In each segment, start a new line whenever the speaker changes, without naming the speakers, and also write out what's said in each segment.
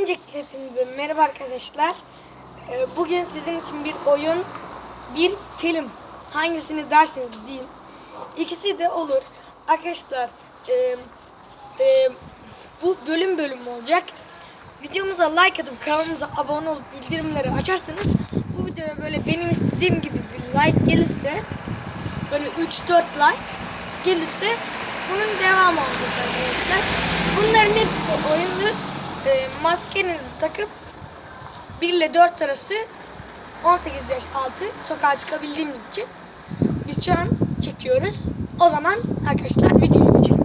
Öncelikle hepinize merhaba arkadaşlar. Ee, Bugün sizin için bir oyun, bir film. Hangisini derseniz deyin. İkisi de olur. Arkadaşlar e, e, bu bölüm bölüm olacak. Videomuza like atıp kanalımıza abone olup bildirimleri açarsanız bu videoya böyle benim istediğim gibi bir like gelirse böyle 3-4 like gelirse bunun devamı olacak arkadaşlar. Bunların hepsi oyundur. E, maskenizi takıp 1 ile 4 arası 18 yaş altı sokağa çıkabildiğimiz için biz şu an çekiyoruz. O zaman arkadaşlar videoya geçelim.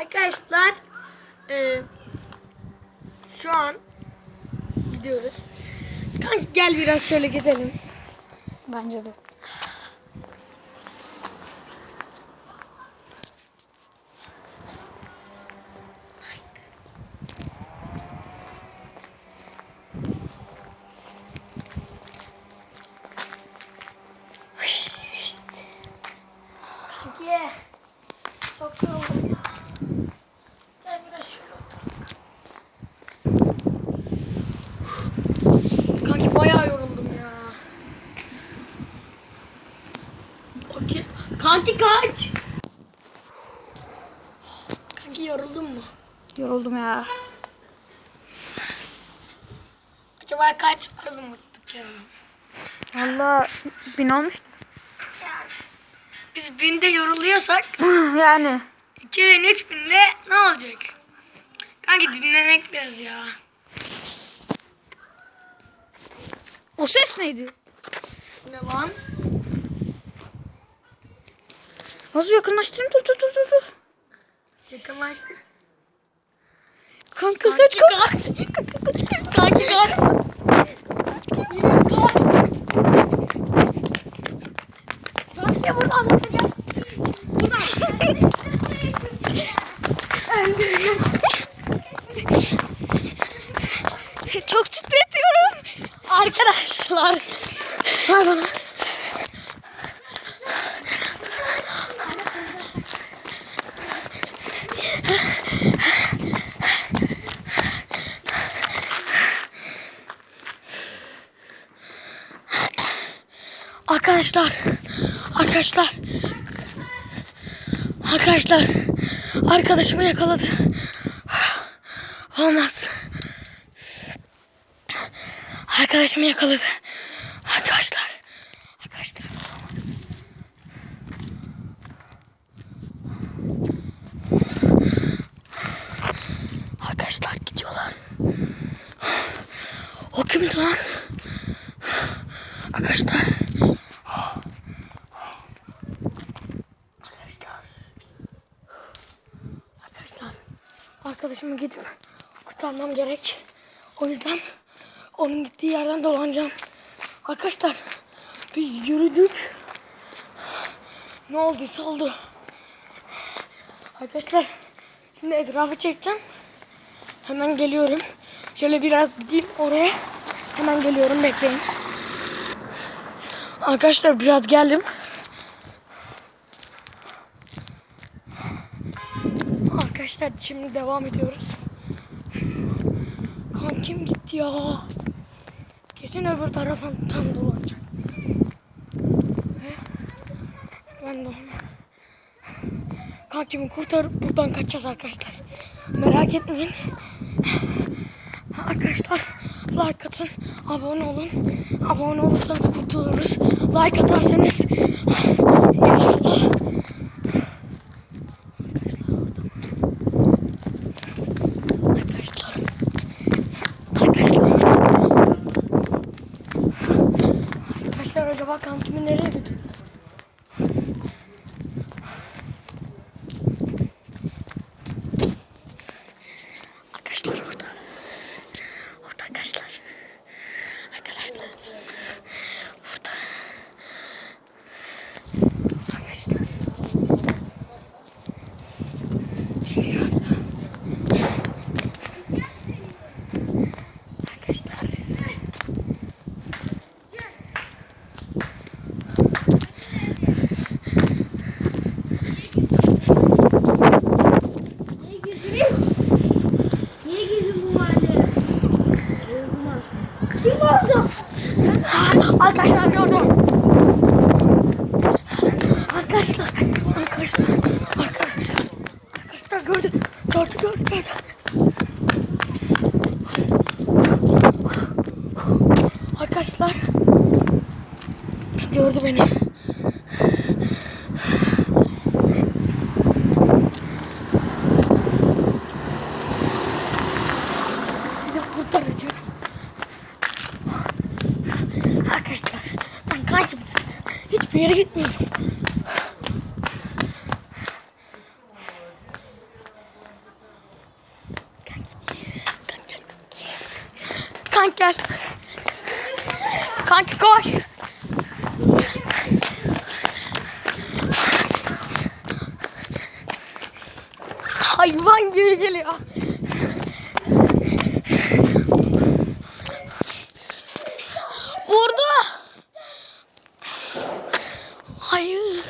Arkadaşlar e, şu an gidiyoruz. Kanka gel biraz şöyle gidelim.
Bence de.
Kanki. Çok yoruldum ya. Gel biraz şöyle otur. Kanki bayağı yoruldum ya. Kanki, kanki kaç. Kanki yoruldun mu?
Yoruldum ya.
Acaba kaç adım attık ya?
Valla bin olmuş.
Yani biz binde yoruluyorsak
yani.
2000 3000'de ne olacak? Kanki dinlenek biraz ya.
O ses neydi?
Ne lan?
Nasıl yakınlaştırayım? Dur dur dur dur.
Yakınlaştır.
Kanka kaç kaç.
Kanki kaç. Kanki buradan gel.
Çok titretiyorum.
Arkadaşlar. Ver bana. Arkadaşlar. Arkadaşlar. Arkadaşlar. Arkadaşımı yakaladı. Olmaz. Arkadaşımı yakaladı. Arkadaşlar. Arkadaşlar. Arkadaşlar gidiyorlar. O kimdi lan? Arkadaşlar. Arkadaşlar. Arkadaşlar. Arkadaşımı gidip kurtarmam gerek. O yüzden onun gittiği yerden dolanacağım. Arkadaşlar bir yürüdük. Ne olduysa oldu. Arkadaşlar şimdi etrafı çekeceğim. Hemen geliyorum. Şöyle biraz gideyim oraya. Hemen geliyorum bekleyin. Arkadaşlar biraz geldim. Arkadaşlar şimdi devam ediyoruz. Kankim gitti ya. Kesin öbür taraftan tam dolanacak. Ve Ben de onu. Kankimi kurtarıp buradan kaçacağız arkadaşlar. Merak etmeyin. Arkadaşlar like atın, abone olun. Abone olursanız kurtuluruz. Like atarsanız inşallah. Arkadaşlar. Arkadaşlar. Arkadaşlar acaba kankimi nereye götürdü? Arkadaşlar orada. Orada arkadaşlar. Arkadaşlar. Burada. Arkadaşlar. Şey orada. Arkadaşlar. Arkadaşlar gördüm. Arkadaşlar. Arkadaşlar. Arkadaşlar. Arkadaşlar gördü. Gördü gördü gördü. Arkadaşlar. Gördü beni. Gidip kurtaracağım. Arkadaşlar ben kaybımsız. Hiçbir yere gitmeyeceğim. Kank gel. Kanki koş. Hayvan gibi geliyor. Vurdu. Hayır.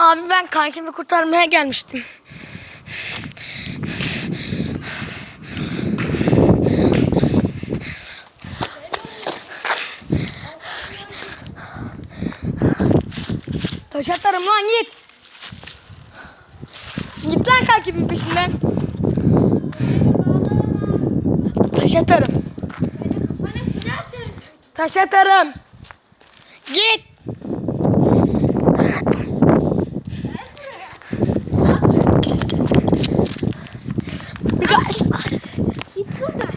Abi ben kankimi kurtarmaya gelmiştim. Taş atarım lan git. Git lan kankimin peşinden. Taş atarım. Taş atarım. Git. Kaç. Git buradan.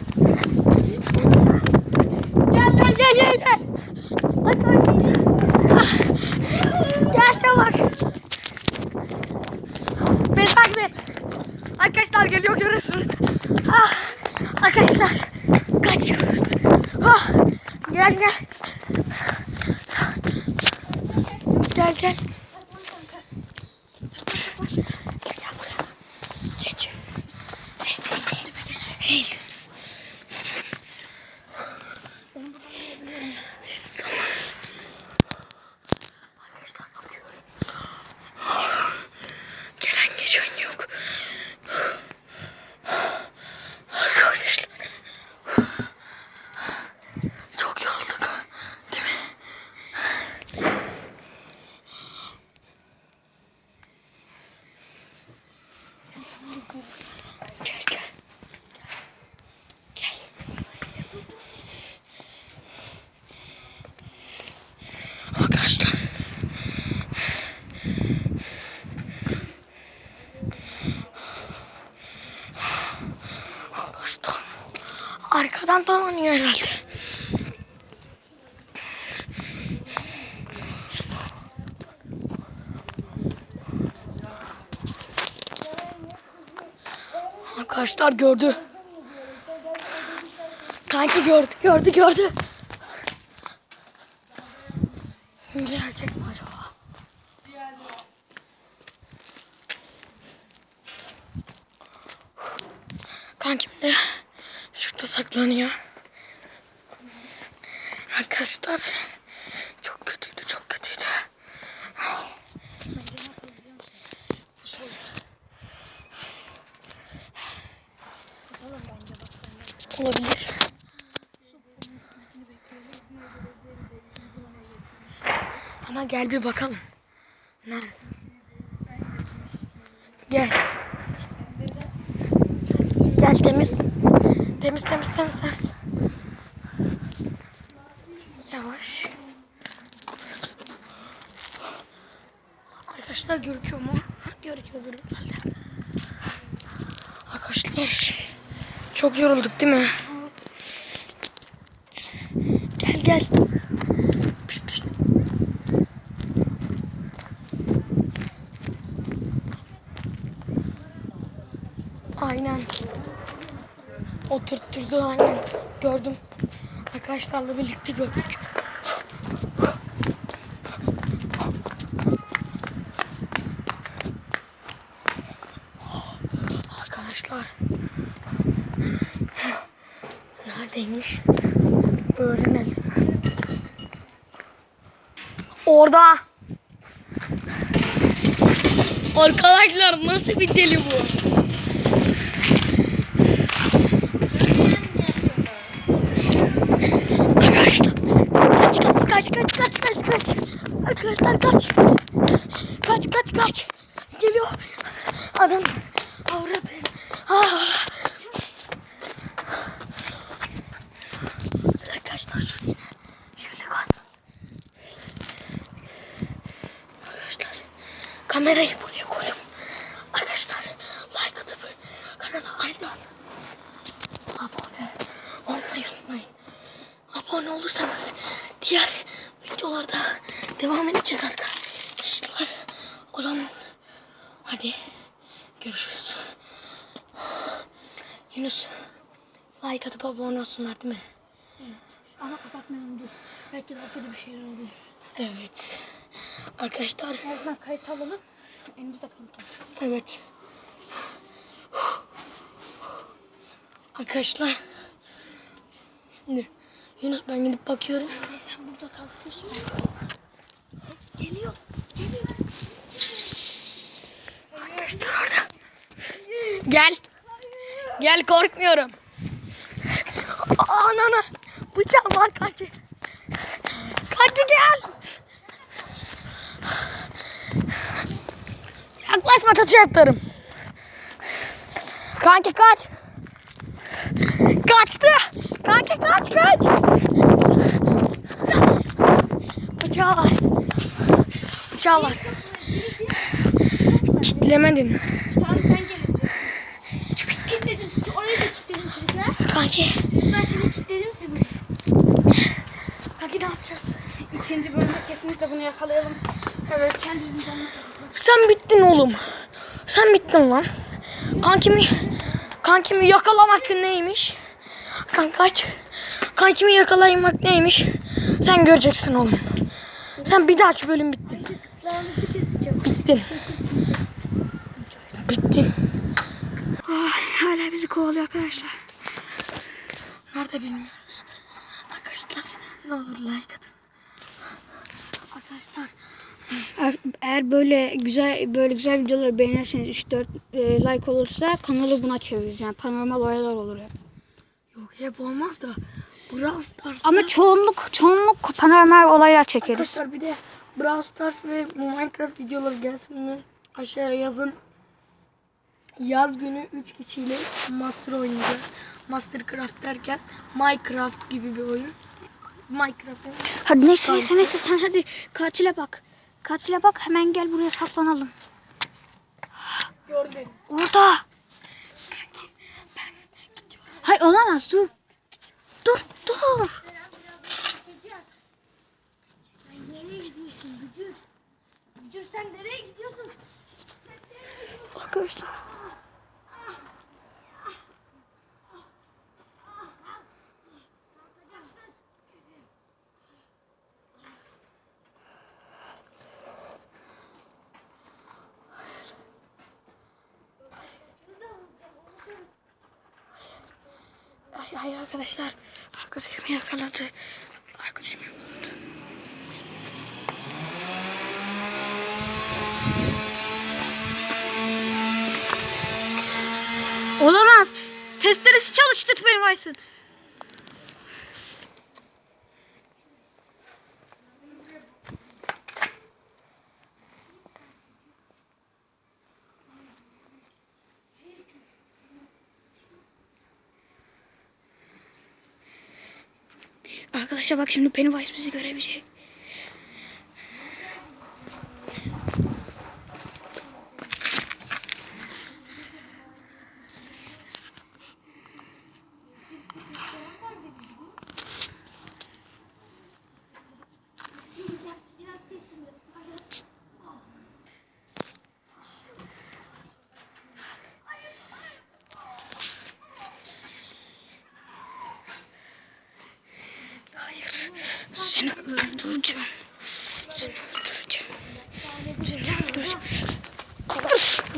Gel gel gel gel gel. Bak Ah. Gel çabuk. Beni takip et. Arkadaşlar geliyor görürsünüz. Ah, arkadaşlar kaçıyoruz. Ah, gel gel gel. Gel gel buraya. Geç. Eğil, eğil, eğil. Tamam. Arkadaşlar bakıyorum. Gelen geçen yok. Arkadaşlar. Çok yorulduk. Değil mi? Gel gel. Gel. Arkadaşlar. Arkadaşlar. Arkadan dolanıyor herhalde. Arkadaşlar gördü. Kanki gördü, gördü, gördü. Gelecek mi acaba? Kankim de şurada saklanıyor. Arkadaşlar çok kötüydü, çok kötüydü. Olabilir. Ama gel bir bakalım. Nerede? Gel. Gel temiz. Temiz temiz temiz temiz. Yavaş. Arkadaşlar görüküyor mu? Görüküyordur herhalde. Arkadaşlar çok yorulduk değil mi? Gel gel. Aynen. Oturtturdu aynen. Gördüm. Arkadaşlarla birlikte gördük. orada. Arkadaşlar nasıl bir deli bu? Arkadaşlar kaç kaç kaç kaç kaç kaç. Arkadaşlar kaç. Olsunlar değil mi?
Ama kapatmayalım dur. Belki daha kötü bir şeyler olur.
Evet. Arkadaşlar
Birazdan kayıt alalım. Elimizde kanıt
evet. Arkadaşlar şimdi Yunus ben gidip bakıyorum.
Sen burada kalkıyorsun. Geliyor. Geliyor.
Arkadaşlar orada. Gel. Gel korkmuyorum. Anana. Bıçağım var kanki. Kanki gel. Yaklaşma kaçacaklarım. Kanki kaç. Kaçtı. Kanki kaç kaç. Bıçağı var. Bıçağı var. Kitlemedin.
Tamam sen gelin. Çık kilitledim. Orayı da kilitledim çocuklar.
Kanki.
Çocuklar seni kilitledim sizi buraya.
Kanki ne yapacağız?
İkinci bölümde kesinlikle bunu yakalayalım.
Evet.
Sen dizin
Sen bittin oğlum. Sen bittin lan. Kankimi kankimi yakalamak neymiş? Kanka kaç. Kankimi yakalamak neymiş? Sen göreceksin oğlum. Sen bir dahaki bölüm bittin.
Kulağınızı keseceğim.
Bittin. Bittin.
hala bizi kovalıyor arkadaşlar.
Nerede bilmiyoruz. Arkadaşlar ne olur like atın. Arkadaşlar
Eğer- Eğer böyle güzel böyle güzel videoları beğenirseniz 3-4 e, like olursa kanalı buna çeviririz. Yani paranormal olaylar olur ya.
yok hep olmaz da Brawl Stars'ta
Ama çoğunluk çoğunluk paranormal olaylar çekeriz.
Arkadaşlar bir de Brawl Stars ve Minecraft videoları gelsin bunu aşağıya yazın. Yaz günü 3 kişiyle Master oynayacağız. Mastercraft derken Minecraft gibi bir oyun. Minecraft.
Hadi neyse neyse neyse sen hadi katile bak. Katile bak hemen gel buraya saklanalım.
Gördüm.
Orada. Hayır olamaz dur. Dur dur.
Nereye gidiyorsun Gücür? Gücür sen nereye gidiyorsun?
Arkadaşlar. Hayır, arkadaşlar. Arkadaşım yakaladı. Arkadaşım yakaladı.
Olamaz. Testeresi çalıştı benim Aysun. Arkadaşlar bak şimdi Pennywise bizi göremeyecek.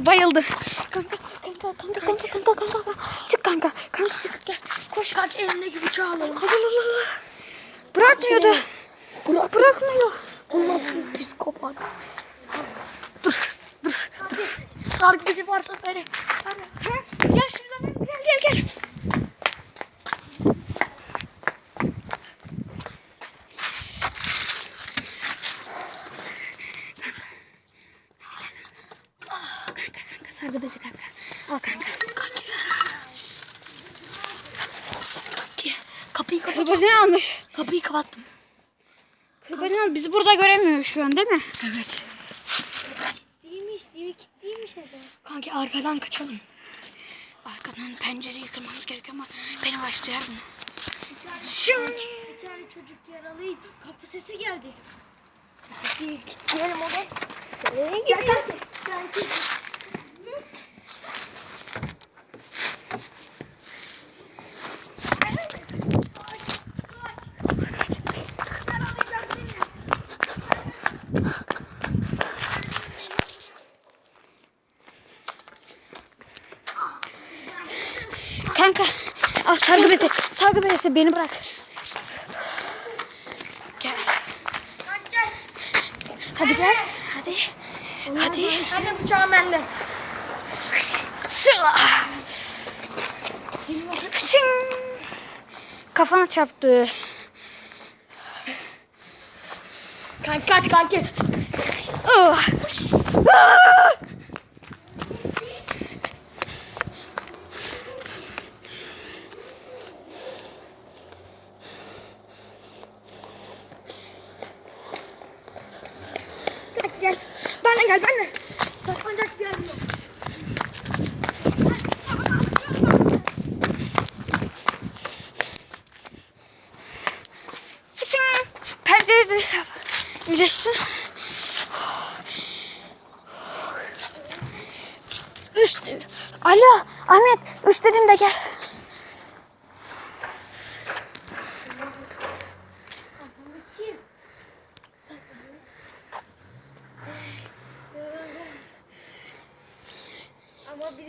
Bayıldı.
Kanka kanka kanka kanka kanka kanka. Çık kanka. Kanka çık gel.
Koş kalk elindeki bıçağı alalım.
Bırakmıyordu.
Bırak, bırakmıyor. O nasıl bir psikopat? Dur, dur, dur. Sargı bezi varsa beri.
Gel şuradan gel gel gel. Kanka sargı bezi kanka. Al
Kapıyı.
Kırbaçını almış.
Kapıyı kapattım.
Kırbaçını almış. Bizi burada göremiyor şu an değil mi?
Evet.
Değilmiş diyor kilitliymiş adam.
Kanki arkadan kaçalım.
Arkadan pencereyi kırmamız gerekiyor ama beni başlıyor bunu.
Bir tane çocuk yaralıydı. Kapı sesi geldi.
Gidelim oraya.
Nereye gidiyorsun? Sanki
Kanka. Sargı bezi. Sargı bezi beni bırak. Gel. Hadi gel. Hadi. Hadi.
Hadi bıçağım bende.
Kafana çarptı.
Kanki kaç kanki.
Ah.
Gel.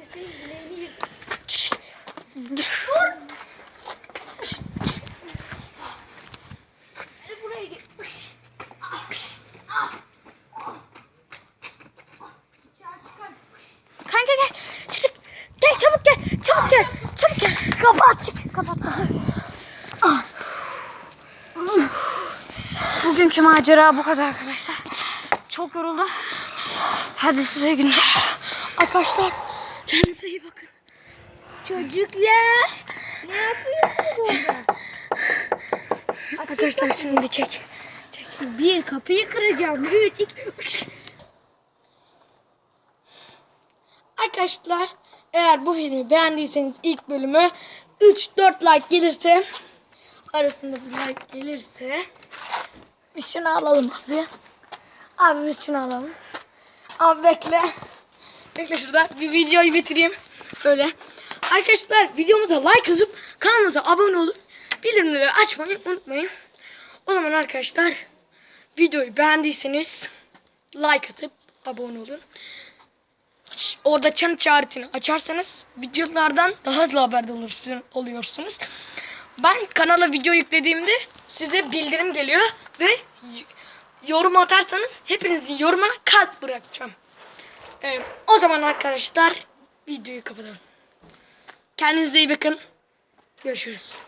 Birisinin bileğini yırttı. Hadi buraya git.
Kanka gel. Çık. Gel çabuk gel. Çabuk gel. Çabuk gel. Kapat. Çık. Kapat. Bugünkü macera bu kadar arkadaşlar. Çok yoruldum. Hadi size günler.
Arkadaşlar kendinize iyi bakın.
Çocuklar. Ne yapıyorsunuz orada?
Arkadaşlar şimdi çek.
Bir kapıyı kıracağım. Üç, iki, üç.
Arkadaşlar eğer bu filmi beğendiyseniz ilk bölümü 3-4 like gelirse arasında bir like gelirse biz şunu alalım abi. Abi biz şunu alalım. Abi bekle. Bekle şurada bir videoyu bitireyim. Böyle. Arkadaşlar videomuza like atıp kanalımıza abone olun. Bildirimleri açmayı unutmayın. O zaman arkadaşlar videoyu beğendiyseniz like atıp abone olun. Orada çan işaretini açarsanız videolardan daha hızlı haberdar oluyorsunuz. Ben kanala video yüklediğimde size bildirim geliyor ve yorum atarsanız hepinizin yorumuna kalp bırakacağım. O zaman arkadaşlar videoyu kapatalım. Kendinize iyi bakın. Görüşürüz.